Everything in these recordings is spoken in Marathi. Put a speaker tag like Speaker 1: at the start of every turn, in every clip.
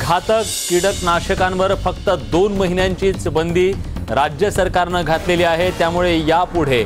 Speaker 1: घातक कीटकनाशकांवर फक्त दोन महिन्यांचीच बंदी राज्य सरकारनं घातलेली आहे. त्यामुळे यापुढे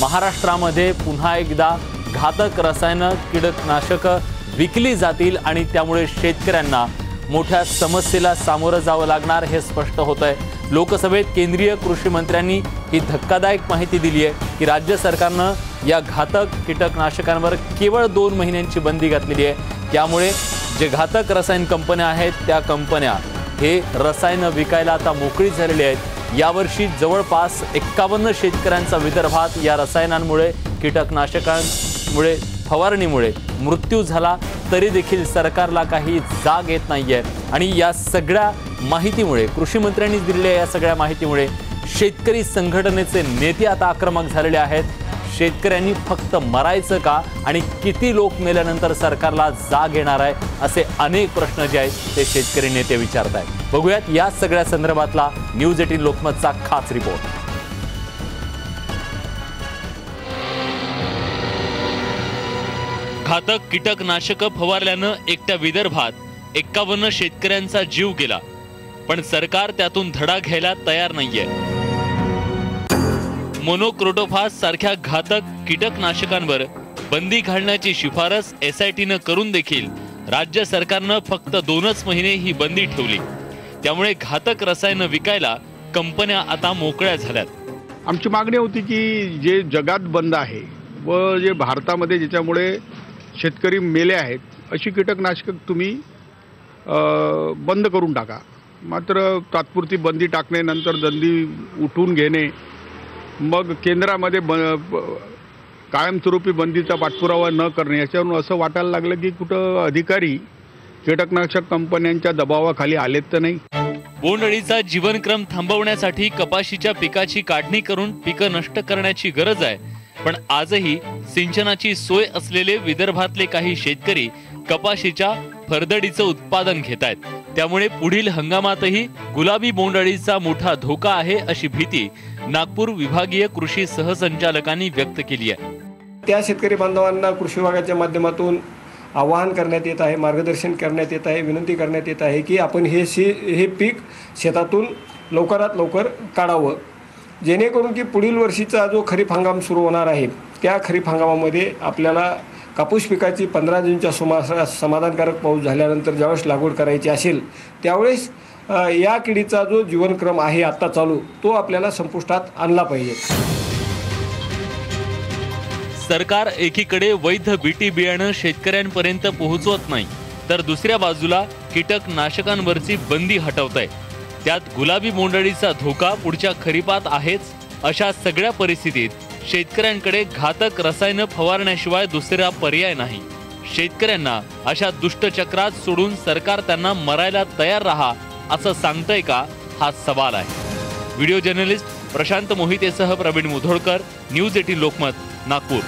Speaker 1: महाराष्ट्रामध्ये पुन्हा एकदा घातक रसायनं कीटकनाशकं विकली जातील आणि त्यामुळे शेतकऱ्यांना मोठ्या समस्येला सामोरं जावं लागणार हे स्पष्ट होत आहे लोकसभेत केंद्रीय कृषी मंत्र्यांनी ही धक्कादायक माहिती दिली आहे की राज्य सरकारनं या घातक कीटकनाशकांवर केवळ दोन महिन्यांची बंदी घातलेली आहे. त्यामुळे जे घातक रसायन कंपन्या आहेत त्या कंपन्या हे रसायनं विकायला आता मोकळी झालेली आहेत. यावर्षी जवळपास एक्कावन्न शेतकऱ्यांचा विदर्भात या रसायनांमुळे कीटकनाशकांमुळे फवारणीमुळे मृत्यू झाला तरी देखील सरकारला काही जाग येत नाही आहे आणि या सगळ्या माहितीमुळे कृषी मंत्र्यांनी दिलेल्या या सगळ्या माहितीमुळे शेतकरी संघटनेचे नेते आता आक्रमक झालेले आहेत. शेतकऱ्यांनी फक्त मरायचं का? आणि किती लोक मेल्यानंतर सरकारला जाग येणार आहे? असे अनेक प्रश्न जे आहेत ते शेतकरी नेते विचारत आहेत. बघूयात या सगळ्या संदर्भातला न्यूज एटीन लोकमतचा खास रिपोर्ट. घातक कीटकनाशकं फवारल्यानं एकट्या विदर्भात एक्कावन्न शेतकऱ्यांचा जीव गेला. पण सरकार त्यातून धडा घ्यायला तयार नाहीये. मोनोक्रोटोफास सारख्या घातक कीटकनाशकांवर बंदी घालण्याची शिफारस एस आय टीनं करून देखील राज्य सरकारनं फक्त दोनच महिने ही बंदी ठेवली. त्यामुळे घातक रसायनं विकायला कंपन्या आता मोकळ्या झाल्यात.
Speaker 2: आमची मागणी होती की जे जगात बंद आहे व जे भारतामध्ये ज्याच्यामुळे शेतकरी मेले आहेत अशी कीटकनाशक तुम्ही बंद करून टाका. मात्र तात्पुरती बंदी टाकणे नंतर बंदी उठून घेणे मग केंद्रामध्ये ब कायमस्वरूपी बंदीचा पाठपुरावा न करणे याच्यावरून असं वाटायला लागलं की कुठं अधिकारी कीटकनाशक कंपन्यांच्या दबावाखाली आलेत तर नाही.
Speaker 1: बोंडअळीचा जीवनक्रम थांबवण्यासाठी कपाशीच्या पिकाची काढणी करून पिकं नष्ट करण्याची गरज आहे. पण आजही सिंचनाची सोय असलेले विदर्भातले काही शेतकरी कपाशीच्या फरदडीचं उत्पादन घेत आहेत त्यामुळे पुढील हंगामातही गुलाबी बोंडअळीचा मोठा धोका आहे अशी भीती नागपूर विभागीय कृषी सहसंचालकांनी व्यक्त केली आहे.
Speaker 3: त्या शेतकरी बांधवांना कृषी विभागाच्या माध्यमातून आवाहन करण्यात येत आहे मार्गदर्शन करण्यात येत आहे विनंती करण्यात येत आहे की आपण हे शे हे पीक शेतातून लवकरात लवकर काढावं. जेणेकरून की पुढील वर्षीचा जो खरीप हंगाम सुरू होणार आहे त्या खरीप हंगामामध्ये आपल्याला कापूस पिकाची पंधरा जूनच्या सुमारास समाधानकारक पाऊस झाल्यानंतर ज्यावेळेस लागवड करायची असेल त्यावेळेस या किडीचा जो जीवनक्रम आहे आत्ता चालू तो आपल्याला संपुष्टात आणला पाहिजे.
Speaker 1: सरकार एकीकडे वैध बीटी बियाणं शेतकऱ्यांपर्यंत पोहोचवत नाही तर दुसऱ्या बाजूला कीटकनाशकांवरची बंदी हटवत आहे त्यात गुलाबी बोंडळीचा धोका पुढच्या खरीपात आहेच अशा सगळ्या परिस्थितीत शेतकऱ्यांकडे घातक रसायनं फवारण्याशिवाय दुसरा पर्याय नाही. शेतकऱ्यांना अशा दुष्टचक्रात सोडून सरकार त्यांना मरायला तयार राहा असं सांगतंय का? हा सवाल आहे. व्हिडिओ जर्नलिस्ट प्रशांत मोहितेसह प्रवीण मुधोळकर न्यूज एटीन लोकमत नागपूर.